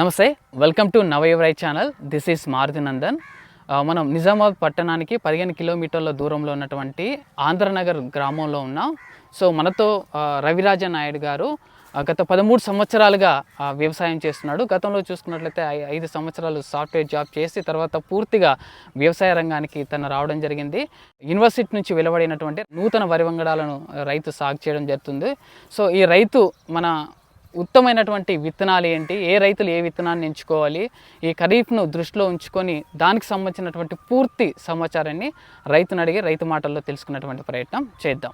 నమస్తే welcome to నవయువరై channel this is Maruti Nandan మనం నిజామాబాద్ పట్టణానికి పదిహేను కిలోమీటర్ల దూరంలో ఉన్నటువంటి ఆంధ్రనగర్ గ్రామంలో ఉన్నాం. సో మనతో రవిరాజన్ రవిరాజ నాయుడు గారు uh, గత పదమూడు సంవత్సరాలుగా uh, వ్యవసాయం చేస్తున్నాడు. గతంలో చూసుకున్నట్లయితే ఐదు సంవత్సరాలు సాఫ్ట్వేర్ జాబ్ చేసి తర్వాత పూర్తిగా వ్యవసాయ రంగానికి తను రావడం జరిగింది. యూనివర్సిటీ నుంచి వెలువడినటువంటి నూతన వరి వంగడాలను రైతు సాగు చేయడం జరుగుతుంది. సో ఈ రైతు మన ఉత్తమైనటువంటి విత్తనాలు ఏంటి? ఏ రైతులు ఏ విత్తనాన్ని ఎంచుకోవాలి? ఈ ఖరీఫ్ను దృష్టిలో ఉంచుకొని దానికి సంబంధించినటువంటి పూర్తి సమాచారాన్ని రైతును అడిగి రైతు మాటల్లో తెలుసుకున్నటువంటి ప్రయత్నం చేద్దాం.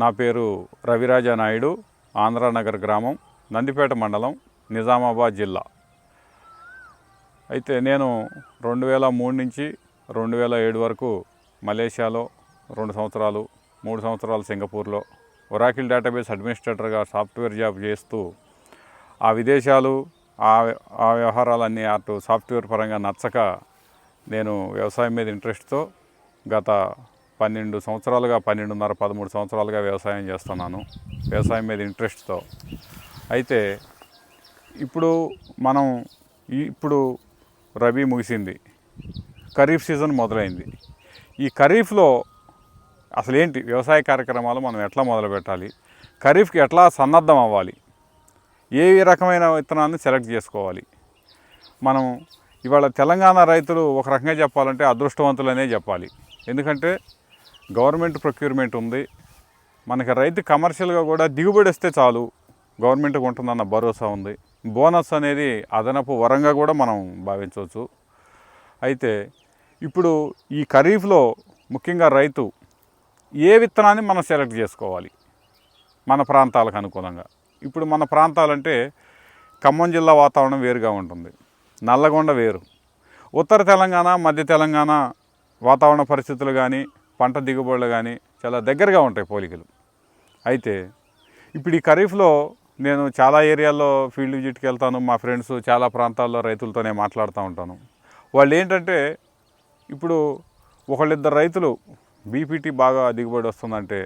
నా పేరు రవిరాజా నాయుడు ఆంధ్రానగర్ గ్రామం నందిపేట మండలం నిజామాబాద్ జిల్లా. అయితే నేను రెండు వేల మూడు నుంచి రెండు వేల ఏడు వరకు మలేషియాలో రెండు సంవత్సరాలు మూడు సంవత్సరాలు సింగపూర్లో. ఒరాకిల్ డేటాబేస్ అడ్మినిస్ట్రేటర్గా సాఫ్ట్వేర్ జాబ్ చేస్తూ ఆ విదేశాలు ఆ ఆ వ్యవహారాలన్నీ అటు సాఫ్ట్వేర్ పరంగా నచ్చక నేను వ్యవసాయం మీద ఇంట్రెస్ట్తో గత పన్నెండు సంవత్సరాలుగా పన్నెండున్నర పదమూడు సంవత్సరాలుగా వ్యవసాయం చేస్తున్నాను వ్యవసాయం మీద ఇంట్రెస్ట్తో. అయితే ఇప్పుడు మనం ఇప్పుడు రబీ ముగిసింది. ఖరీఫ్ సీజన్ మొదలైంది. ఈ ఖరీఫ్లో అసలు ఏంటి వ్యవసాయ కార్యక్రమాలు మనం ఎట్లా మొదలు పెట్టాలి? ఖరీఫ్కి ఎట్లా సన్నద్ధం అవ్వాలి? ఏ రకమైన విత్తనాన్ని సెలెక్ట్ చేసుకోవాలి? మనం ఇవాళ తెలంగాణ రైతులు ఒక రకంగా చెప్పాలంటే అదృష్టవంతులనే చెప్పాలి. ఎందుకంటే గవర్నమెంట్ ప్రొక్యూర్మెంట్ ఉంది. మనకి రైతు కమర్షియల్గా కూడా దిగుబడి వస్తే చాలు గవర్నమెంట్కి ఉంటుందన్న భరోసా ఉంది. బోనస్ అనేది అదనపు వరంగా కూడా మనం భావించవచ్చు. అయితే ఇప్పుడు ఈ ఖరీఫ్లో ముఖ్యంగా రైతు ఏ విత్తనాన్ని మనం సెలెక్ట్ చేసుకోవాలి? మన ప్రాంతాలకు అనుకూలంగా. ఇప్పుడు మన ప్రాంతాలంటే ఖమ్మం జిల్లా వాతావరణం వేరుగా ఉంటుంది. నల్లగొండ వేరు. ఉత్తర తెలంగాణ మధ్య తెలంగాణ వాతావరణ పరిస్థితులు కానీ పంట దిగుబడులు కానీ చాలా దగ్గరగా ఉంటాయి పోలికలు. అయితే ఇప్పుడు ఈ ఖరీఫ్లో నేను చాలా ఏరియాల్లో ఫీల్డ్ విజిట్కి వెళ్తాను. మా ఫ్రెండ్స్ చాలా ప్రాంతాల్లో రైతులతోనే మాట్లాడుతూ ఉంటాను. వాళ్ళు ఏంటంటే ఇప్పుడు ఒకళ్ళిద్దరు రైతులు బీపీటీ బాగా దిగుబడి వస్తుందంటే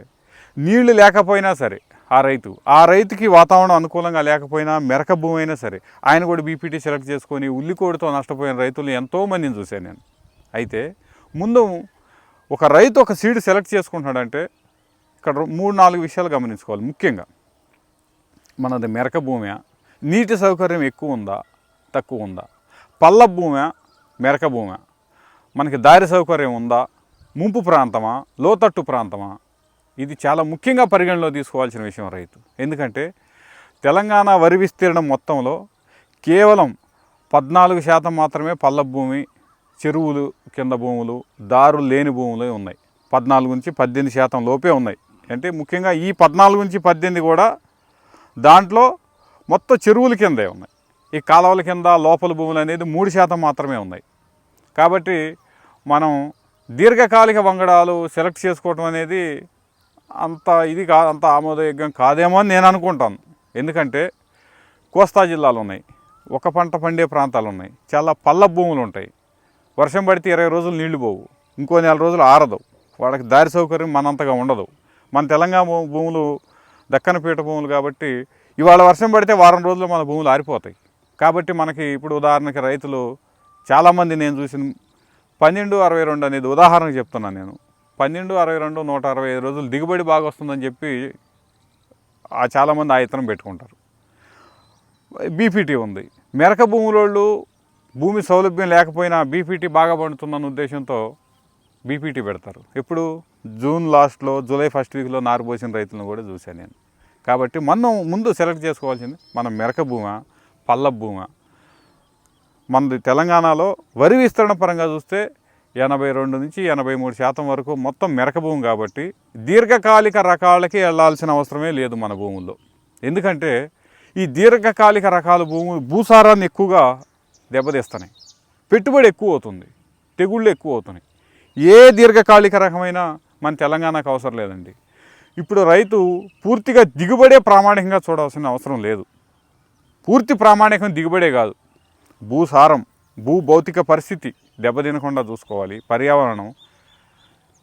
నీళ్ళు లేకపోయినా సరే ఆ రైతు ఆ రైతుకి వాతావరణం అనుకూలంగా లేకపోయినా మెరక భూమి అయినా సరే ఆయన కూడా బీపీటీ సెలెక్ట్ చేసుకొని ఉల్లికోడితో నష్టపోయిన రైతులు ఎంతోమందిని చూశాను నేను. అయితే ముందు ఒక రైతు ఒక సీడ్ సెలెక్ట్ చేసుకుంటున్నాడంటే ఇక్కడ మూడు నాలుగు విషయాలు గమనించుకోవాలి. ముఖ్యంగా మనది మెరక భూమి నీటి సౌకర్యం ఎక్కువ ఉందా తక్కువ ఉందా? పల్ల భూమి మెరక భూమి మనకి దారి సౌకర్యం ఉందా? ముంపు ప్రాంతమా లోతట్టు ప్రాంతమా? ఇది చాలా ముఖ్యంగా పరిగణలో తీసుకోవాల్సిన విషయం రైతు. ఎందుకంటే తెలంగాణ వరి విస్తీర్ణం మొత్తంలో కేవలం పద్నాలుగు శాతం మాత్రమే పల్ల భూమి చెరువులు కింద భూములు దారులు లేని భూములు ఉన్నాయి. పద్నాలుగు నుంచి పద్దెనిమిది శాతం లోపే ఉన్నాయి. అంటే ముఖ్యంగా ఈ పద్నాలుగు నుంచి పద్దెనిమిది కూడా దాంట్లో మొత్తం చెరువుల కిందే ఉన్నాయి. ఈ కాలువల కింద లోపల భూములు అనేది మూడు శాతం మాత్రమే ఉన్నాయి. కాబట్టి మనం దీర్ఘకాలిక వంగడాలు సెలెక్ట్ చేసుకోవటం అనేది అంత ఇది కా అంత ఆమోదయోగ్యం కాదేమో అని నేను అనుకుంటాను. ఎందుకంటే కోస్తా జిల్లాలు ఉన్నాయి ఒక పంట పండే ప్రాంతాలు ఉన్నాయి చాలా పల్ల భూములు ఉంటాయి. వర్షం పడితే ఇరవై రోజులు నీళ్ళు పోవు ఇంకో నెల రోజులు ఆరదు. వాళ్ళకి దారి సౌకర్యం మనంతగా ఉండదు. మన తెలంగాణ భూములు దక్కన పీఠ భూములు కాబట్టి ఇవాళ వర్షం పడితే వారం రోజులు మన భూములు ఆరిపోతాయి. కాబట్టి మనకి ఇప్పుడు ఉదాహరణకి రైతులు చాలామంది నేను చూసిన పన్నెండు అరవై రెండు అనేది ఉదాహరణకు చెప్తున్నాను నేను. పన్నెండు అరవై రెండు నూట అరవై ఐదు రోజులు దిగుబడి బాగా వస్తుందని చెప్పి ఆ చాలామంది ఆ ఇతనం పెట్టుకుంటారు. బీపీటీ ఉంది. మెరక భూములోళ్ళు భూమి సౌలభ్యం లేకపోయినా బీపీటీ బాగా పండుతుందన్న ఉద్దేశంతో బీపీటీ పెడతారు. ఎప్పుడు? జూన్ లాస్ట్లో జూలై ఫస్ట్ వీక్లో నారు పోసిన రైతులను కూడా చూశాను నేను. కాబట్టి మనం ముందు సెలెక్ట్ చేసుకోవాల్సింది మనం మెరక భూమ పల్ల భూమా. మనది తెలంగాణలో వరి విస్తరణ పరంగా చూస్తే ఎనభై రెండు నుంచి ఎనభై మూడు శాతం వరకు మొత్తం మెరక భూమి కాబట్టి దీర్ఘకాలిక రకాలకి వెళ్ళాల్సిన అవసరమే లేదు మన భూముల్లో. ఎందుకంటే ఈ దీర్ఘకాలిక రకాల భూములు భూసారాన్ని ఎక్కువగా దెబ్బతీస్తున్నాయి. పెట్టుబడి ఎక్కువ అవుతుంది. తెగుళ్ళు ఎక్కువ అవుతున్నాయి. ఏ దీర్ఘకాలిక రకమైన మన తెలంగాణకు అవసరం లేదండి. ఇప్పుడు రైతు పూర్తిగా దిగుబడే ప్రామాణికంగా చూడాల్సిన అవసరం లేదు. పూర్తి ప్రామాణికం దిగుబడే కాదు. భూసారం భూ భౌతిక పరిస్థితి దెబ్బతినకుండా చూసుకోవాలి. పర్యావరణం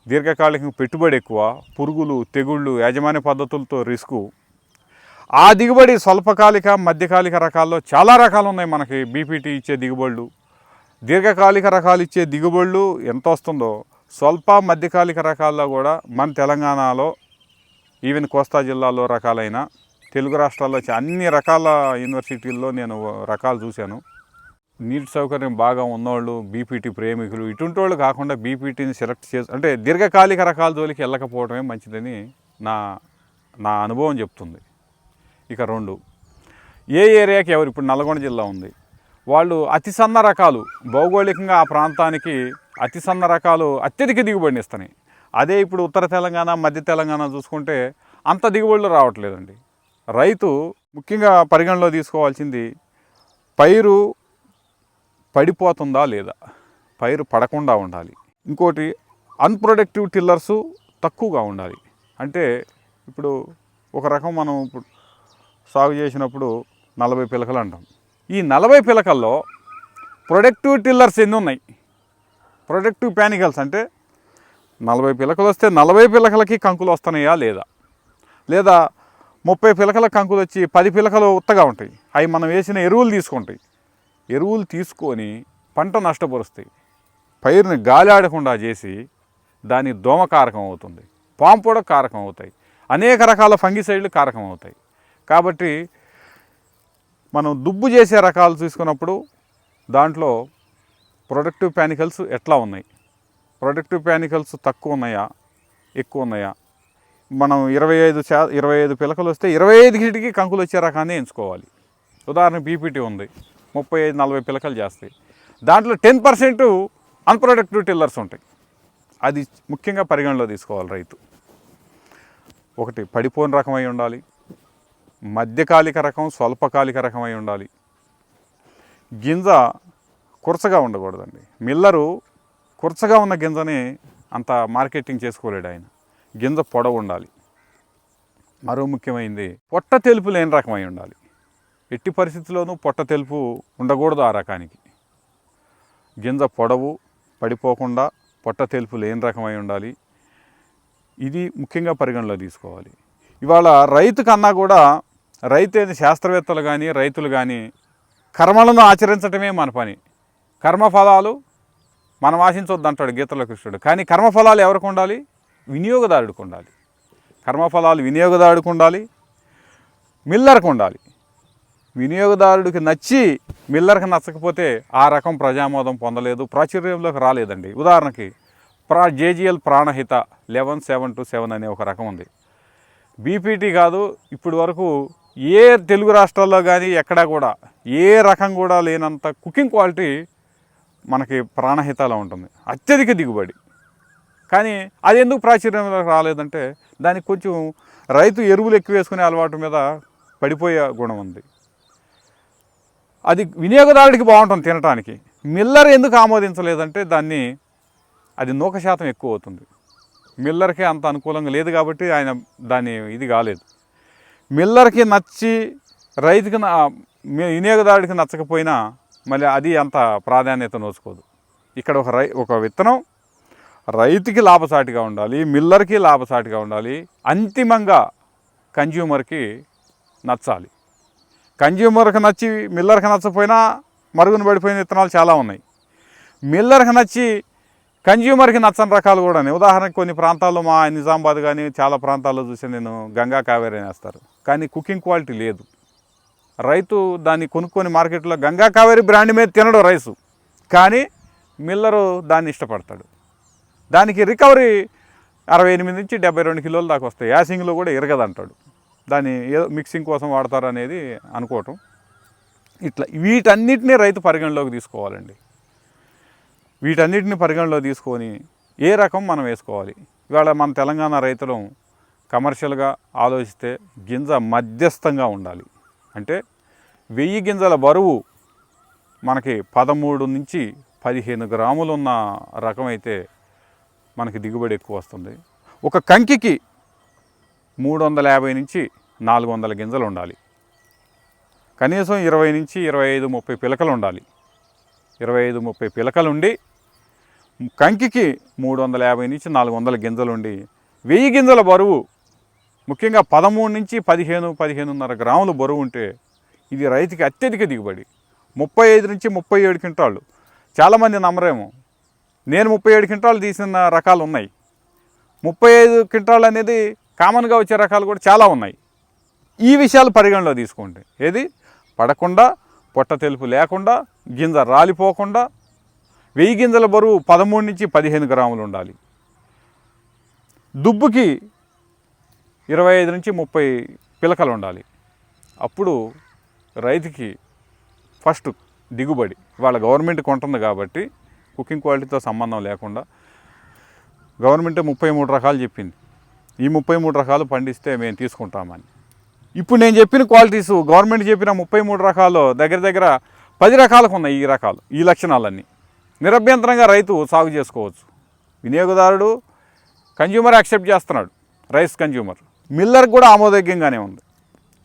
దీర్ఘకాలిక పెట్టుబడి ఎక్కువ పురుగులు తెగుళ్ళు యాజమాన్య పద్ధతులతో రిస్కు. ఆ దిగుబడి స్వల్పకాలిక మధ్యకాలిక రకాల్లో చాలా రకాలు ఉన్నాయి మనకి బీపీటీ ఇచ్చే దిగుబడులు. దీర్ఘకాలిక రకాలు ఇచ్చే దిగుబడులు ఎంత వస్తుందో స్వల్ప మధ్యకాలిక రకాల్లో కూడా మన తెలంగాణలో ఈవెన్ కోస్తా జిల్లాలో రకాలైన తెలుగు రాష్ట్రాల్లో అన్ని రకాల యూనివర్సిటీల్లో నేను రకాలు చూశాను. నీటి సౌకర్యం బాగా ఉన్నవాళ్ళు బీపీటీ ప్రేమికులు ఇటువంటి వాళ్ళు కాకుండా బీపీటీని సెలెక్ట్ చేసి అంటే దీర్ఘకాలిక రకాల జోలికి వెళ్ళకపోవడమే మంచిదని నా నా అనుభవం చెప్తుంది. ఇక రెండు ఏ ఏరియాకి ఎవరు ఇప్పుడు నల్గొండ జిల్లా ఉంది. వాళ్ళు అతి సన్న రకాలు భౌగోళికంగా ఆ ప్రాంతానికి అతి సన్న రకాలు అత్యధిక దిగుబడిని ఇస్తున్నాయి. అదే ఇప్పుడు ఉత్తర తెలంగాణ మధ్య తెలంగాణ చూసుకుంటే అంత దిగుబడులు రావట్లేదండి. రైతు ముఖ్యంగా పరిగణలో తీసుకోవాల్సింది పైరు పడిపోతుందా లేదా? పైరు పడకుండా ఉండాలి. ఇంకోటి అన్ప్రొడక్టివ్ టిల్లర్స్ తక్కువగా ఉండాలి. అంటే ఇప్పుడు ఒక రకం మనం ఇప్పుడు సాగు చేసినప్పుడు నలభై పిలకలు అంటాం. ఈ నలభై పిలకల్లో ప్రొడక్టివ్ టిల్లర్స్ ఎన్ని ఉన్నాయి? ప్రొడక్టివ్ ప్యానికల్స్ అంటే నలభై పిలకలు వస్తే నలభై పిలకలకి కంకులు వస్తున్నాయా లేదా? లేదా ముప్పై పిలకల కంకులు వచ్చి పది పిలకలు ఉత్తగా ఉంటాయి. అవి మనం వేసిన ఎరువులు తీసుకుంటాయి. ఎరువులు తీసుకొని పంట నష్టపరుస్తాయి. పైరుని గాలి ఆడకుండా చేసి దాని దోమ కారకం అవుతుంది. పాము కారకం అవుతాయి. అనేక రకాల ఫంగిసైడ్లు కారకం అవుతాయి. కాబట్టి మనం దుబ్బు చేసే రకాలు తీసుకున్నప్పుడు దాంట్లో ప్రొడక్టివ్ ప్యానికల్స్ ఎట్లా ఉన్నాయి? ప్రొడక్టివ్ ప్యానికల్స్ తక్కువ ఉన్నాయా? ఎక్కువ ఉన్నాయా? మనం ఇరవై ఐదు చా ఇరవై ఐదు పిలకలు వస్తే ఇరవై ఐదు గిటికి కంకులు వచ్చే రకాన్ని ఎంచుకోవాలి. ఉదాహరణ బీపీటీ ఉంది. ముప్పై ఐదు నలభై పిలకలు చేస్తాయి. దాంట్లో టెన్ పర్సెంట్ అన్ప్రొడక్టివ్ టిల్లర్స్ ఉంటాయి. అది ముఖ్యంగా పరిగణలో తీసుకోవాలి రైతు. ఒకటి పడిపోని రకమై ఉండాలి. మధ్యకాలిక రకం స్వల్పకాలిక రకమై ఉండాలి. గింజ కురసగా ఉండకూడదండి. మిల్లరు కురసగా ఉన్న గింజని అంత మార్కెటింగ్ చేసుకోలేడు ఆయన. గింజ పొడవు ఉండాలి. మరో ముఖ్యమైనది పొట్ట తెలుపు లేని రకమై ఉండాలి. ఎట్టి పరిస్థితుల్లోనూ పొట్ట తెలుపు ఉండకూడదు ఆ రకానికి. గింజ పొడవు పడిపోకుండా పొట్ట తెలుపు లేని రకమై ఉండాలి. ఇది ముఖ్యంగా పరిగణలో తీసుకోవాలి. ఇవాళ రైతు కన్నా కూడా రైతు అనేది శాస్త్రవేత్తలు కానీ రైతులు కానీ కర్మలను ఆచరించటమే మన పని. కర్మఫలాలు మనం ఆశించొద్దు అంటాడు గీతలో కృష్ణుడు. కానీ కర్మఫలాలు ఎవరికి ఉండాలి? వినియోగదారుడికి ఉండాలి. కర్మఫలాలు వినియోగదారుడికి ఉండాలి. మిల్లర్కి ఉండాలి. వినియోగదారుడికి నచ్చి మిల్లర్కి నచ్చకపోతే ఆ రకం ప్రజామోదం పొందలేదు ప్రాచుర్యంలోకి రాలేదండి. ఉదాహరణకి ప్రా JGL Pranahita eleven seven two seven అనే ఒక రకం ఉంది. బీపీటీ కాదు ఇప్పటి వరకు ఏ తెలుగు రాష్ట్రాల్లో కానీ ఎక్కడా కూడా ఏ రకం కూడా లేనంత కుకింగ్ క్వాలిటీ మనకి ప్రాణహితలో ఉంటుంది. అత్యధిక దిగుబడి. కానీ అది ఎందుకు ప్రాచుర్యంలోకి రాలేదంటే దానికి కొంచెం రైతు ఎరువులు ఎక్కువ వేసుకునే అలవాటు మీద పడిపోయే గుణం ఉంది. అది వినియోగదారుడికి బాగుంటుంది తినటానికి. మిల్లర్ ఎందుకు ఆమోదించలేదంటే దాన్ని అది నూక శాతం ఎక్కువ అవుతుంది. మిల్లర్కే అంత అనుకూలంగా లేదు కాబట్టి ఆయన దాన్ని ఇది కాలేదు. మిల్లర్కి నచ్చి రైతుకి వినియోగదారుడికి నచ్చకపోయినా మళ్ళీ అది అంత ప్రాధాన్యత నోచుకోదు. ఇక్కడ ఒక రై ఒక విత్తనం రైతుకి లాభసాటిగా ఉండాలి మిల్లర్కి లాభసాటిగా ఉండాలి అంతిమంగా కన్జ్యూమర్కి నచ్చాలి. కన్జ్యూమర్కి నచ్చి మిల్లర్కి నచ్చపోయినా మరుగున పడిపోయిన విత్తనాలు చాలా ఉన్నాయి. మిల్లర్కి నచ్చి కన్జ్యూమర్కి నచ్చని రకాలు కూడా ఉన్నాయి ఉదాహరణకి కొన్ని ప్రాంతాల్లో మా నిజామాబాద్ కానీ చాలా ప్రాంతాల్లో చూసి నేను గంగా కావేరి వేస్తారు కానీ కుకింగ్ క్వాలిటీ లేదు. రైతు దాన్ని కొనుక్కొని మార్కెట్లో గంగా కావేరి బ్రాండ్ మీద తినడు రైసు. కానీ మిల్లరు దాన్ని ఇష్టపడతాడు. దానికి రికవరీ అరవై ఎనిమిది నుంచి డెబ్బై రెండు కిలోల దాకా వస్తాయి. యాసింగ్లో కూడా ఇరగదంటాడు. దాన్ని ఏదో మిక్సింగ్ కోసం వాడతారనేది అనుకోవటం. ఇట్లా వీటన్నిటిని రైతు పరిగణలోకి తీసుకోవాలండి. వీటన్నిటిని పరిగణలో తీసుకొని ఏ రకం మనం వేసుకోవాలి? ఇవాళ మన తెలంగాణ రైతులు కమర్షియల్గా ఆలోచిస్తే గింజ మధ్యస్థంగా ఉండాలి. అంటే వెయ్యి గింజల బరువు మనకి పదమూడు నుంచి పదిహేను గ్రాములు ఉన్న రకం అయితే మనకి దిగుబడి ఎక్కువ వస్తుంది. ఒక కంకికి మూడు వందల యాభై నుంచి నాలుగు వందల గింజలు ఉండాలి కనీసం ఇరవై నుంచి ఇరవై ఐదు ముప్పై పిలకలు ఉండాలి ఇరవై ఐదు ముప్పై పిలకలు ఉండి కంకికి మూడు వందల యాభై నుంచి నాలుగు వందల గింజలు ఉండి వెయ్యి గింజల బరువు ముఖ్యంగా పదమూడు నుంచి పదిహేను పదిహేనున్నర గ్రాములు బరువు ఉంటే ఇది రైతుకి అత్యధిక దిగుబడి. ముప్పై ఐదు నుంచి ముప్పై ఏడు క్వింటాళ్ళు. చాలామంది నమ్మరేమో. నేను ముప్పై ఏడు క్వింటాలు తీసిన రకాలు ఉన్నాయి ముప్పై ఐదు క్వింటాలు అనేది కామన్గా వచ్చే రకాలు కూడా చాలా ఉన్నాయి. ఈ విషయాలు పరిగణలో తీసుకోండి. ఏది? పడకుండా పొట్ట తెలుపు లేకుండా గింజ రాలిపోకుండా వెయ్యి గింజల బరువు పదమూడు నుంచి పదిహేను గ్రాములు ఉండాలి. దుబ్బుకి ఇరవై ఐదు నుంచి ముప్పై పిలకలు ఉండాలి. అప్పుడు రైతుకి ఫస్ట్ దిగుబడి వాళ్ళ గవర్నమెంట్ కొంటుంది కాబట్టి కుకింగ్ క్వాలిటీతో సంబంధం లేకుండా. గవర్నమెంట్ ముప్పై మూడు రకాలు చెప్పింది. ఈ ముప్పై మూడు రకాలు పండిస్తే మేము తీసుకుంటామని. ఇప్పుడు నేను చెప్పిన క్వాలిటీస్ గవర్నమెంట్ చెప్పిన ముప్పై మూడు రకాలు దగ్గర దగ్గర పది రకాలకు ఉన్నాయి ఈ రకాలు ఈ లక్షణాలన్నీ. నిరభ్యంతరంగా రైతు సాగు చేసుకోవచ్చు. వినియోగదారుడు కన్జ్యూమర్ యాక్సెప్ట్ చేస్తున్నాడు రైస్ కన్జ్యూమర్ మిల్లర్ కూడా ఆమోదయోగ్యంగానే ఉంది.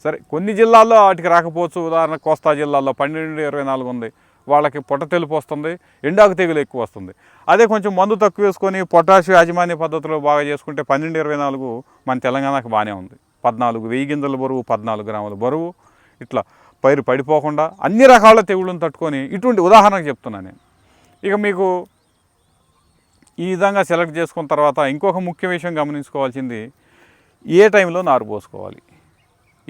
సరే కొన్ని జిల్లాల్లో వాటికి రాకపోవచ్చు. ఉదాహరణ కోస్తా జిల్లాల్లో పన్నెండు ఇరవై నాలుగు ఉంది. వాళ్ళకి పొట్ట తెలుపు వస్తుంది ఎండాకు తెగులు ఎక్కువ వస్తుంది. అదే కొంచెం మందు తక్కువ వేసుకొని పొటాషియం యాజమాన్య పద్ధతిలో బాగా చేసుకుంటే పన్నెండు ఇరవై నాలుగు మన తెలంగాణకు బాగానే ఉంది. పద్నాలుగు వెయ్యి గింజల బరువు పద్నాలుగు గ్రాముల బరువు ఇట్లా పైరు పడిపోకుండా అన్ని రకాల తెగుళ్ళను తట్టుకొని ఇటువంటి ఉదాహరణకు చెప్తున్నాను నేను. ఇక మీకు ఈ విధంగా సెలెక్ట్ చేసుకున్న తర్వాత ఇంకొక ముఖ్య విషయం గమనించుకోవాల్సింది ఏ టైంలో నారు పోసుకోవాలి?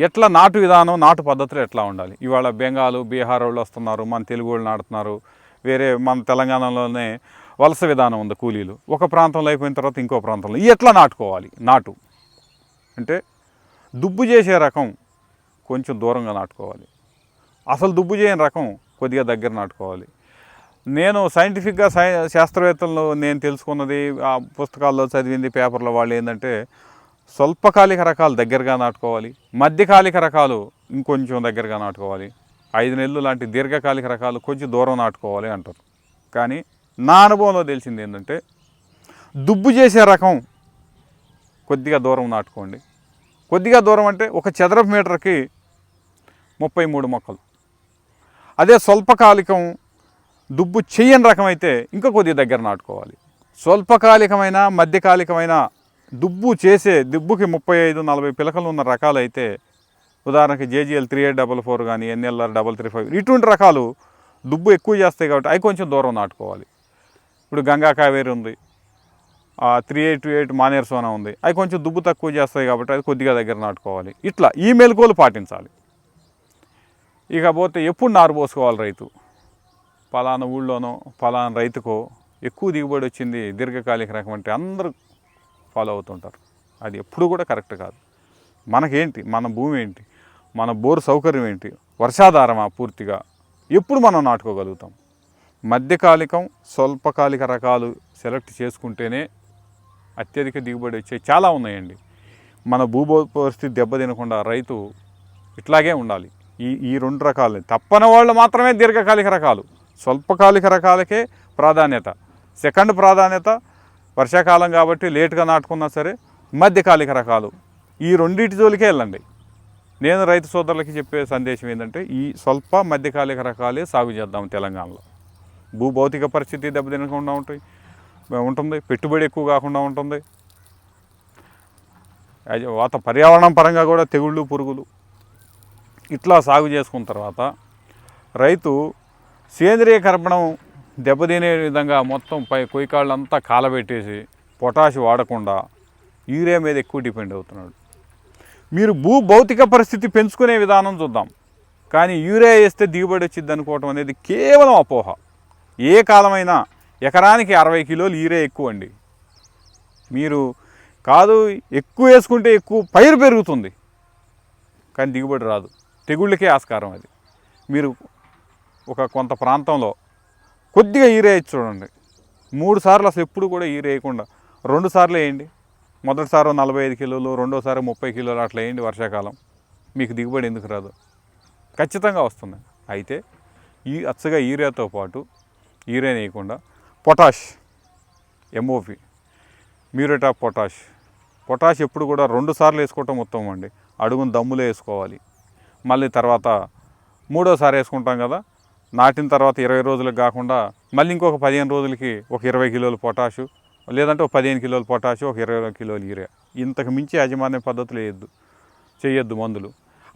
ఎట్లా నాటు విధానం నాటు పద్ధతులు ఎట్లా ఉండాలి? ఇవాళ బెంగాలు బీహార్ వాళ్ళు వస్తున్నారు మన తెలుగు వాళ్ళు నాటుతున్నారు వేరే మన తెలంగాణలోనే వలస విధానం ఉంది కూలీలు. ఒక ప్రాంతంలో అయిపోయిన తర్వాత ఇంకో ప్రాంతంలో ఎట్లా నాటుకోవాలి? నాటు. అంటే దుబ్బు చేసే రకం కొంచెం దూరంగా నాటుకోవాలి. అసలు దుబ్బు చేయని రకం కొద్దిగా దగ్గర నాటుకోవాలి. నేను సైంటిఫిక్గా సై శాస్త్రవేత్తలను నేను తెలుసుకున్నది ఆ పుస్తకాల్లో చదివింది పేపర్లో వాళ్ళు ఏంటంటే స్వల్పకాలిక రకాలు దగ్గరగా నాటుకోవాలి మధ్యకాలిక రకాలు ఇంకొంచెం దగ్గరగా నాటుకోవాలి ఐదు నెలలు లాంటి దీర్ఘకాలిక రకాలు కొంచెం దూరం నాటుకోవాలి అంటారు. కానీ నా అనుభవంలో తెలిసింది ఏంటంటే దుబ్బు చేసే రకం కొద్దిగా దూరం నాటుకోండి. కొద్దిగా దూరం అంటే ఒక చదరపు మీటర్కి ముప్పై మూడు మొక్కలు. అదే స్వల్పకాలికం దుబ్బు చెయ్యని రకం అయితే ఇంకా కొద్దిగా దగ్గర నాటుకోవాలి. స్వల్పకాలికమైన మధ్యకాలికమైన దుబ్బు చేసే దుబ్బుకి ముప్పై ఐదు నలభై పిలకలు ఉన్న రకాలు అయితే ఉదాహరణకి JGL three eight double four కానీ ఎన్ఎల్ఆర్ డబల్ త్రీ ఫైవ్ ఇటువంటి రకాలు దుబ్బు ఎక్కువ చేస్తాయి కాబట్టి అవి కొంచెం దూరం నాటుకోవాలి. ఇప్పుడు గంగా కావేరి ఉంది. Three eight two eight Maner Sona ఉంది. అవి కొంచెం దుబ్బు తక్కువ చేస్తాయి కాబట్టి అది కొద్దిగా దగ్గర నాటుకోవాలి. ఇట్లా ఈ మెలకువలు పాటించాలి. ఇకపోతే ఎప్పుడు నారు పోసుకోవాలి రైతు? పలానా ఊళ్ళోనో పలానా రైతుకో ఎక్కువ దిగుబడి వచ్చింది దీర్ఘకాలిక రకం అంటే అందరూ ఫాలో అవుతుంటారు. అది ఎప్పుడు కూడా కరెక్ట్ కాదు. మనకేంటి? మన భూమి ఏంటి? మన బోరు సౌకర్యం ఏంటి? వర్షాధారమా పూర్తిగా? ఎప్పుడు మనం నాటుకోగలుగుతాం? మధ్యకాలికం స్వల్పకాలిక రకాలు సెలెక్ట్ చేసుకుంటేనే అత్యధిక దిగుబడి వచ్చే చాలా ఉన్నాయండి. మన భూభో పరిస్థితి దెబ్బతినకుండా రైతు ఇట్లాగే ఉండాలి. ఈ ఈ రెండు రకాలు తప్పని వాళ్ళు మాత్రమే దీర్ఘకాలిక రకాలు. స్వల్పకాలిక రకాలకే ప్రాధాన్యత. సెకండ్ ప్రాధాన్యత వర్షాకాలం కాబట్టి లేటుగా నాటుకున్నా సరే మధ్యకాలిక రకాలు. ఈ రెండింటి జోలికే వెళ్ళండి. నేను రైతు సోదరులకి చెప్పే సందేశం ఏంటంటే ఈ స్వల్ప మధ్యకాలిక రకాలే సాగు చేద్దాం తెలంగాణలో. భూభౌతిక పరిస్థితి దెబ్బతినకుండా ఉంటాయి. ఉంటుంది పెట్టుబడి ఎక్కువ కాకుండా ఉంటుంది. అది వాత పర్యావరణం పరంగా కూడా తెగుళ్ళు పురుగులు ఇట్లా సాగు చేసుకున్న తర్వాత రైతు సేంద్రియ కర్పణం దెబ్బతినే విధంగా మొత్తం పై కొయ్యకాళ్ళంతా కాలబెట్టేసి పొటాష్ వాడకుండా యూరియా మీద ఎక్కువ డిపెండ్ అవుతున్నాడు. మీరు భూ భౌతిక పరిస్థితి పెంచుకునే విధానం చూద్దాం. కానీ యూరియా వేస్తే దిగుబడి వచ్చింది అనుకోవటం అనేది కేవలం అపోహ. ఏ కాలమైనా ఎకరానికి అరవై కిలోలు ఈరే ఎక్కువ అండి. మీరు కాదు ఎక్కువ వేసుకుంటే ఎక్కువ పైరు పెరుగుతుంది. కానీ దిగుబడి రాదు. తెగుళ్ళకే ఆస్కారం అది. మీరు ఒక కొంత ప్రాంతంలో కొద్దిగా ఈరే చూడండి. మూడు సార్లు అసలు ఎప్పుడు కూడా ఈరే వేయకుండా రెండు సార్లు వేయండి. మొదటిసారి నలభై ఐదు కిలోలు రెండోసారి ముప్పై కిలోలు అట్లా వేయండి వర్షాకాలం. మీకు దిగుబడి ఎందుకు రాదు? ఖచ్చితంగా వస్తుంది. అయితే ఈ అచ్చగా యూరియాతో పాటు ఈరే వేయకుండా potash MOP muriate of potash. Potash ఎప్పుడు కూడా రెండు సార్లు వేసుకోవటం ఉత్తమం అండి. అడుగును దమ్ములో వేసుకోవాలి. మళ్ళీ తర్వాత మూడోసారి వేసుకుంటాం కదా నాటిన తర్వాత ఇరవై రోజులకు కాకుండా మళ్ళీ ఇంకొక పదిహేను రోజులకి ఒక ఇరవై కిలోలు పొటాషు లేదంటే ఒక పదిహేను కిలోలు పొటాషు ఒక ఇరవై కిలోలు యూరియా. ఇంతకు మించి యాజమాన్య పద్ధతులు వేయద్దు చేయొద్దు మందులు.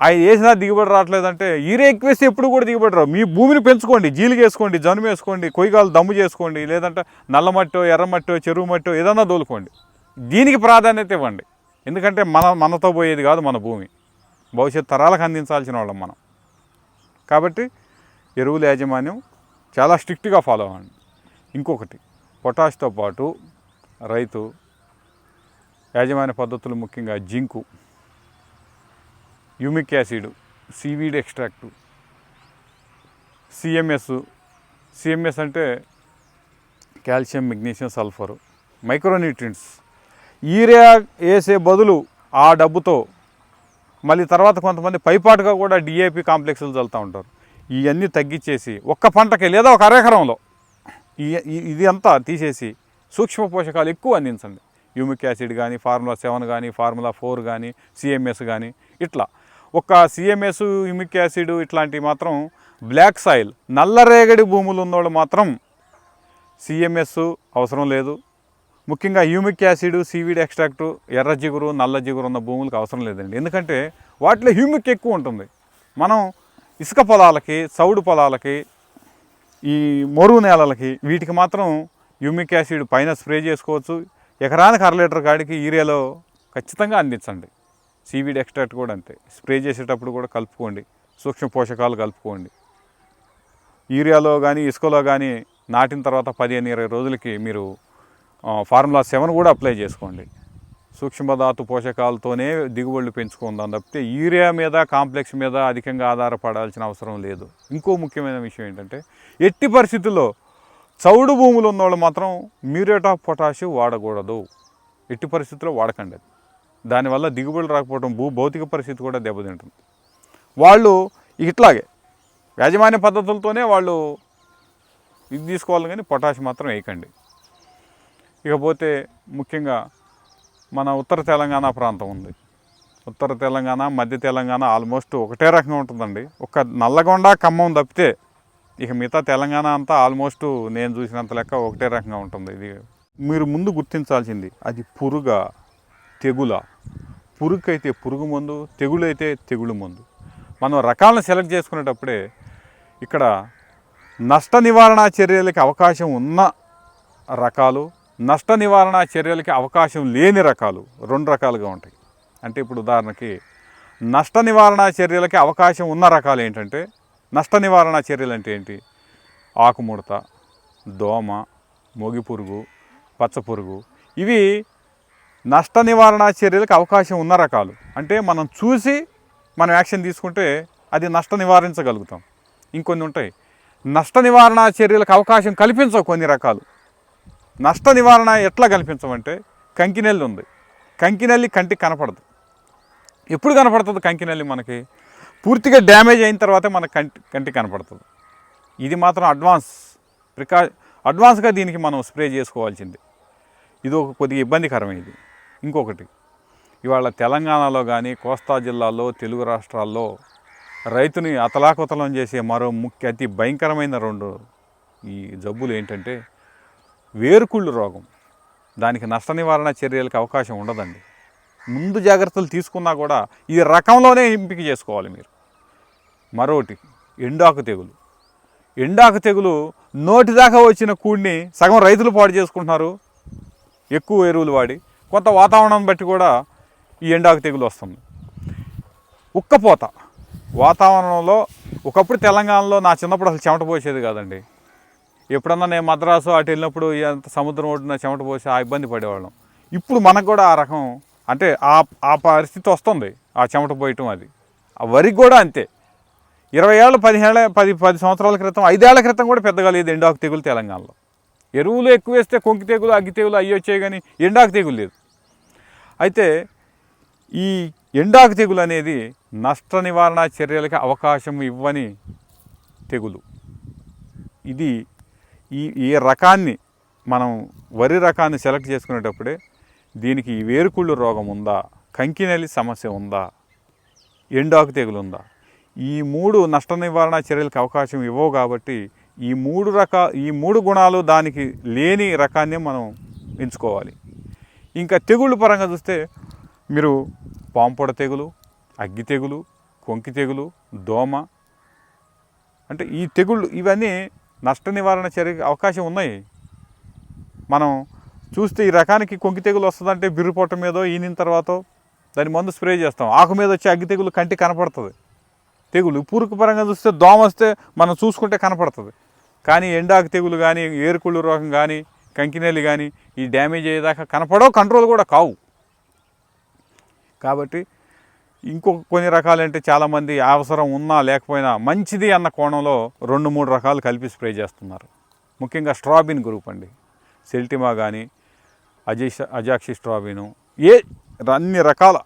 అవి వేసినా దిగుబడి రావట్లేదంటే ఈరే ఎక్కువ వేస్తే ఎప్పుడు కూడా దిగుబడి రావు. మీ భూమిని పెంచుకోండి జీలుగు వేసుకోండి జనుము వేసుకోండి కొయ్యగాలు దమ్ము చేసుకోండి లేదంటే నల్ల మట్టో ఎర్ర మట్టో చెరువు మట్టో ఏదన్నా దోలుకోండి. దీనికి ప్రాధాన్యత ఇవ్వండి. ఎందుకంటే మన మనతో పోయేది కాదు మన భూమి. భవిష్యత్ తరాలకు అందించాల్సిన వాళ్ళం మనం. కాబట్టి ఎరువుల యాజమాన్యం చాలా స్ట్రిక్ట్గా ఫాలో అవ్వండి. ఇంకొకటి పొటాష్తో పాటు రైతు యాజమాన్య పద్ధతులు ముఖ్యంగా zinc. Humic acid seaweed extract CMS. CMS అంటే calcium magnesium sulphur micronutrients. Urea వేసే బదులు ఆ డబ్బుతో మళ్ళీ తర్వాత కొంతమంది పైపాటుగా కూడా డిఏపి కాంప్లెక్స్లు చల్లుతూ ఉంటారు. ఇవన్నీ తగ్గించేసి ఒక్క పంటకి లేదా ఒక అరెకరంలో ఈ- ఇది అంతా తీసేసి సూక్ష్మ పోషకాలు ఎక్కువ అందించండి. యూమిక్ యాసిడ్ కానీ ఫార్ములా సెవెన్ కానీ ఫార్ములా ఫోర్ కానీ సిఎంఎస్ కానీ ఇట్లా. ఒక సిఎంఎస్ యుమిక్ యాసిడ్ ఇట్లాంటివి మాత్రం బ్లాక్ సాయిల్ నల్లరేగడి భూములు ఉన్నోళ్ళు మాత్రం సిఎంఎస్ అవసరం లేదు. ముఖ్యంగా హ్యూమిక్ యాసిడ్ సీవీడ్ ఎక్స్ట్రాక్టు ఎర్ర జిగురు నల్ల జిగురు ఉన్న భూములకు అవసరం లేదండి. ఎందుకంటే వాటిలో హ్యూమిక్ ఎక్కువ ఉంటుంది. మనం ఇసుక పొలాలకి చౌడు పొలాలకి ఈ మరువు నేలలకి వీటికి మాత్రం హ్యూమిక్ యాసిడ్ పైన స్ప్రే చేసుకోవచ్చు. ఎకరానికి అర లీటర్ కాడికి ఈరియాలో ఖచ్చితంగా అందించండి. సీవీడ్ ఎక్స్ట్రాక్ట్ కూడా అంతే. స్ప్రే చేసేటప్పుడు కూడా కలుపుకోండి. సూక్ష్మ పోషకాలు కలుపుకోండి. యూరియాలో కానీ ఇసుకలో కానీ నాటిన తర్వాత పదిహేను ఇరవై రోజులకి మీరు ఫార్ములా సెవెన్ కూడా అప్లై చేసుకోండి. సూక్ష్మధాతు పోషకాలతోనే దిగుబడులు పెంచుకుందాం తప్పితే యూరియా మీద కాంప్లెక్స్ మీద అధికంగా ఆధారపడాల్సిన అవసరం లేదు. ఇంకో ముఖ్యమైన విషయం ఏంటంటే ఎట్టి పరిస్థితుల్లో చౌడు భూములు ఉన్నవాళ్ళు మాత్రం మ్యూరేట్ ఆఫ్ పొటాషియం వాడకూడదు. ఎట్టి పరిస్థితుల్లో వాడకండి అది. దానివల్ల దిగుబడులు రాకపోవడం భూ భౌతిక పరిస్థితి కూడా దెబ్బతింటుంది. వాళ్ళు ఇట్లాగే యాజమాన్య పద్ధతులతోనే వాళ్ళు ఇది తీసుకోవాలి కానీ పొటాష్ మాత్రం వేయకండి. ఇకపోతే ముఖ్యంగా మన ఉత్తర తెలంగాణ ప్రాంతం ఉంది. ఉత్తర తెలంగాణ మధ్య తెలంగాణ ఆల్మోస్ట్ ఒకటే రకంగా ఉంటుందండి. ఒక నల్లగొండ ఖమ్మం తప్పితే ఇక మిగతా తెలంగాణ అంతా ఆల్మోస్ట్ నేను చూసినంత లెక్క ఒకటే రకంగా ఉంటుంది. ఇది మీరు ముందు గుర్తించాల్సింది అది పురుగ తెగుల. పురుగుకైతే పురుగు మందు తెగులు అయితే తెగులు మందు. మనం రకాలను సెలెక్ట్ చేసుకునేటప్పుడే ఇక్కడ నష్ట నివారణ చర్యలకి అవకాశం ఉన్న రకాలు నష్ట నివారణ చర్యలకి అవకాశం లేని రకాలు రెండు రకాలుగా ఉంటాయి. అంటే ఇప్పుడు ఉదాహరణకి నష్ట నివారణ చర్యలకి అవకాశం ఉన్న రకాలు ఏంటంటే నష్ట నివారణ చర్యలు అంటే ఏంటి? ఆకుముడత దోమ మొగి పురుగు పచ్చ పురుగు. ఇవి నష్ట నివారణ చర్యలకు అవకాశం ఉన్న రకాలు. అంటే మనం చూసి మనం యాక్షన్ తీసుకుంటే అది నష్ట నివారించగలుగుతాం. ఇంకొన్ని ఉంటాయి. నష్ట నివారణ చర్యలకు అవకాశం కల్పించవు కొన్ని రకాలు. నష్ట నివారణ ఎట్లా కల్పించమంటే కంకినెల్లి ఉంది. కంకినెల్లి కంటికి కనపడదు. ఎప్పుడు కనపడుతుంది కంకినెల్లి మనకి? పూర్తిగా డ్యామేజ్ అయిన తర్వాతే మన కంటి కంటికి కనపడుతుంది. ఇది మాత్రం అడ్వాన్స్ ప్రికా అడ్వాన్స్గా దీనికి మనం స్ప్రే చేసుకోవాల్సింది. ఇది ఒక కొద్దిగా ఇబ్బందికరమైనది. ఇంకొకటి. ఇవాళ తెలంగాణలో కానీ కోస్తా జిల్లాలో తెలుగు రాష్ట్రాల్లో రైతుని అతలాకుతలం చేసే మరో ముఖ్య అతి భయంకరమైన రెండు ఈ జబ్బులు ఏంటంటే వేరుకుళ్ళు రోగం. దానికి నష్ట నివారణ చర్యలకు అవకాశం ఉండదండి. ముందు జాగ్రత్తలు తీసుకున్నా కూడా ఈ రకంలోనే ఎంపిక చేసుకోవాలి మీరు. మరొకటి ఎండాకు తెగులు. ఎండాకు తెగులు నోటిదాకా వచ్చిన కూడిని సగం రైతులు పాడు చేసుకుంటున్నారు. ఎక్కువ ఎరువులు వాడి కొంత వాతావరణం బట్టి కూడా ఈ ఎండాకు తెగులు వస్తుంది. ఉక్కపోత వాతావరణంలో ఒకప్పుడు తెలంగాణలో నా చిన్నప్పుడు అసలు చెమట పోసేది కాదండి. ఎప్పుడన్నా నేను మద్రాసు అటు వెళ్ళినప్పుడు ఎంత సముద్రం ఒడ్డున చెమట పోసి ఆ ఇబ్బంది పడేవాళ్ళం. ఇప్పుడు మనకు కూడా ఆ రకం అంటే ఆ ఆ పరిస్థితి వస్తుంది. ఆ చెమట పోయటం అది. ఆ వరికి కూడా అంతే. ఇరవై ఏళ్ళ పదిహేళ్ళ పది పది సంవత్సరాల క్రితం ఐదేళ్ళ క్రితం కూడా పెద్దగా లేదు ఎండాకు తెగులు తెలంగాణలో. ఎరువులు ఎక్కువ వేస్తే కొంకి తెగులు అగ్గి తెగులు అయ్యి వచ్చాయి కానీ ఎండాకు తెగులు లేదు. అయితే ఈ ఎండాకు తెగులు అనేది నష్ట నివారణ చర్యలకి అవకాశం ఇవ్వని తెగులు. ఇది ఈ ఈ రకాన్ని మనం వరి రకాన్ని సెలెక్ట్ చేసుకునేటప్పుడే దీనికి వేరుకుళ్ళు రోగం ఉందా కంకినెలి సమస్య ఉందా ఎండాకు తెగులు ఉందా? ఈ మూడు నష్ట నివారణ చర్యలకు అవకాశం ఇవ్వవు కాబట్టి ఈ మూడు రకా ఈ మూడు గుణాలు దానికి లేని రకాన్ని మనం ఎంచుకోవాలి. ఇంకా తెగుళ్ళు పరంగా చూస్తే మీరు పాంపొడ తెగులు అగ్గి తెగులు కొంకి తెగులు దోమ అంటే ఈ తెగుళ్ళు ఇవన్నీ నష్ట నివారణ చర్య అవకాశం ఉన్నాయి. మనం చూస్తే ఈ రకానికి కొంకి తెగులు వస్తుందంటే బిర్రుపొట్ట మీదో ఈనిన తర్వాత దాని మందు స్ప్రే చేస్తాం. ఆకు మీద వచ్చే అగ్గి తెగులు కంటి కనపడుతుంది. తెగులు పూరుకు పరంగా చూస్తే దోమ వస్తే మనం చూసుకుంటే కనపడుతుంది. కానీ ఎండాకు తెగులు కానీ ఏరుకుళ్ళు రోగం కానీ కంకినేలు కానీ ఈ డ్యామేజ్ అయ్యేదాకా కనపడవు కంట్రోల్ కూడా కావు. కాబట్టి ఇంకొక కొన్ని రకాలంటే చాలామంది అవసరం ఉన్నా లేకపోయినా మంచిది అన్న కోణంలో రెండు మూడు రకాలు కలిపి స్ప్రే చేస్తున్నారు. ముఖ్యంగా స్ట్రాబిన్ గ్రూప్ అండి. సెల్టిమా కానీ అజేష అజాక్షి స్ట్రాబిను ఏ అన్ని రకాల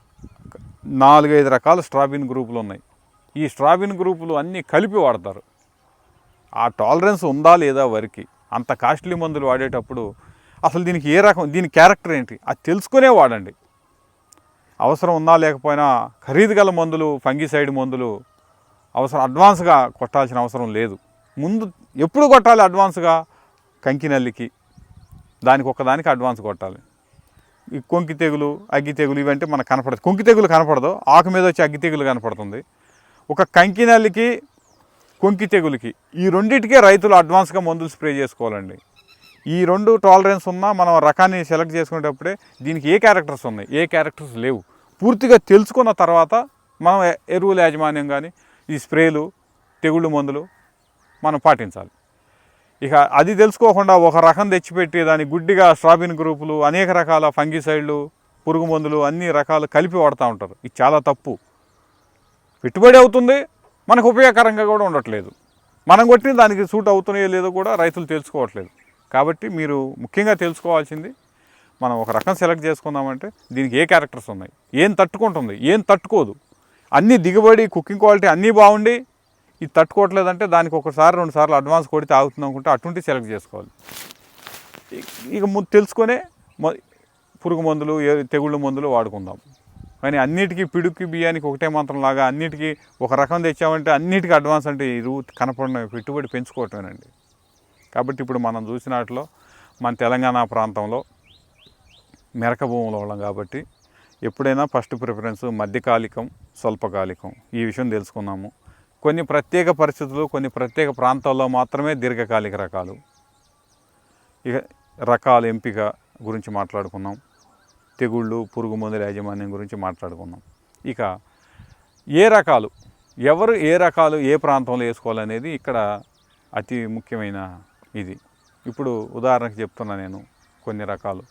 నాలుగైదు రకాల స్ట్రాబిన్ గ్రూపులు ఉన్నాయి. ఈ స్ట్రాబిన్ గ్రూపులు అన్నీ కలిపి వాడతారు. ఆ టాలరెన్స్ ఉందా లేదా వరికి? అంత కాస్ట్లీ మందులు వాడేటప్పుడు అసలు దీనికి ఏ రకం దీని క్యారెక్టర్ ఏంటి? అది తెలుసుకునే వాడండి. అవసరం ఉన్నా లేకపోయినా ఖరీదు గల మందులు ఫంగిసైడ్ మందులు అవసరం అడ్వాన్స్గా కొట్టాల్సిన అవసరం లేదు. ముందు ఎప్పుడు కొట్టాలి అడ్వాన్స్గా? కంకినల్లికి. దానికి ఒక్కదానికి అడ్వాన్స్ కొట్టాలి. ఈ కొంకి తెగులు అగ్గి తెగులు ఇవంటే మనకు కనపడదు. కొంకి తెగులు కనపడదు. ఆకు మీద వచ్చి అగ్గి తెగులు కనపడుతుంది. ఒక కంకినల్లికి కొంకి తెగులకి. ఈ రెండింటికే రైతులు అడ్వాన్స్గా మందులు స్ప్రే చేసుకోవాలండి. ఈ రెండు టాలరెన్స్ ఉన్నా మనం రకాన్ని సెలెక్ట్ చేసుకునేటప్పుడే దీనికి ఏ క్యారెక్టర్స్ ఉన్నాయి? ఏ క్యారెక్టర్స్ లేవు. పూర్తిగా తెలుసుకున్న తర్వాత మనం ఎరువుల యాజమాన్యం కానీ ఈ స్ప్రేలు తెగుళ్ళు మందులు మనం పాటించాలి. ఇక అది తెలుసుకోకుండా ఒక రకం తెచ్చిపెట్టి దాని గుడ్డిగా స్ట్రాబిన్ గ్రూపులు అనేక రకాల ఫంగిసైడ్లు పురుగు మందులు అన్ని రకాలు కలిపి వాడుతూ ఉంటారు. ఇది చాలా తప్పు. పెట్టుబడి అవుతుంది మనకు ఉపయోగకరంగా కూడా ఉండట్లేదు. మనం కొట్టిన దానికి సూట్ అవుతున్నాయో లేదో కూడా రైతులు తెలుసుకోవట్లేదు. కాబట్టి మీరు ముఖ్యంగా తెలుసుకోవాల్సింది మనం ఒక రకం సెలెక్ట్ చేసుకుందామంటే దీనికి ఏ క్యారెక్టర్స్ ఉన్నాయి? ఏం తట్టుకుంటుంది? ఏం తట్టుకోదు? అన్నీ దిగుబడి కుకింగ్ క్వాలిటీ అన్నీ బాగుండి ఇది తట్టుకోవట్లేదంటే దానికి ఒకసారి రెండు సార్లు అడ్వాన్స్ కొడితే ఆగుతుంది అనుకుంటే అటువంటి సెలెక్ట్ చేసుకోవాలి. ఇక ముందు తెలుసుకొనే పురుగు మందులు ఏ తెగుళ్ళు మందులు వాడుకుందాం. కానీ అన్నిటికీ పిడుక్కి బియ్యానికి ఒకటే మంత్రం లాగా అన్నిటికీ ఒక రకం తెచ్చామంటే అన్నిటికీ అడ్వాన్స్ అంటే ఈ రూ కనపడిన పెట్టుబడి పెంచుకోవటమేనండి. కాబట్టి ఇప్పుడు మనం చూసిన వాటిలో మన తెలంగాణ ప్రాంతంలో మెరక భూముల వాళ్ళం కాబట్టి ఎప్పుడైనా ఫస్ట్ ప్రిఫరెన్స్ మధ్యకాలికం స్వల్పకాలికం ఈ విషయం తెలుసుకున్నాము. కొన్ని ప్రత్యేక పరిస్థితులు కొన్ని ప్రత్యేక ప్రాంతాల్లో మాత్రమే దీర్ఘకాలిక రకాలు. ఇక రకాల ఎంపిక గురించి మాట్లాడుకున్నాం. తెగుళ్ళు పురుగు మందుల యాజమాన్యం గురించి మాట్లాడుకున్నాం. ఇక ఏ రకాలు ఎవరు ఏ రకాలు ఏ ప్రాంతంలో వేసుకోవాలనేది ఇక్కడ అతి ముఖ్యమైన ఇది. ఇప్పుడు ఉదాహరణకు చెప్తున్నా నేను కొన్ని రకాలు.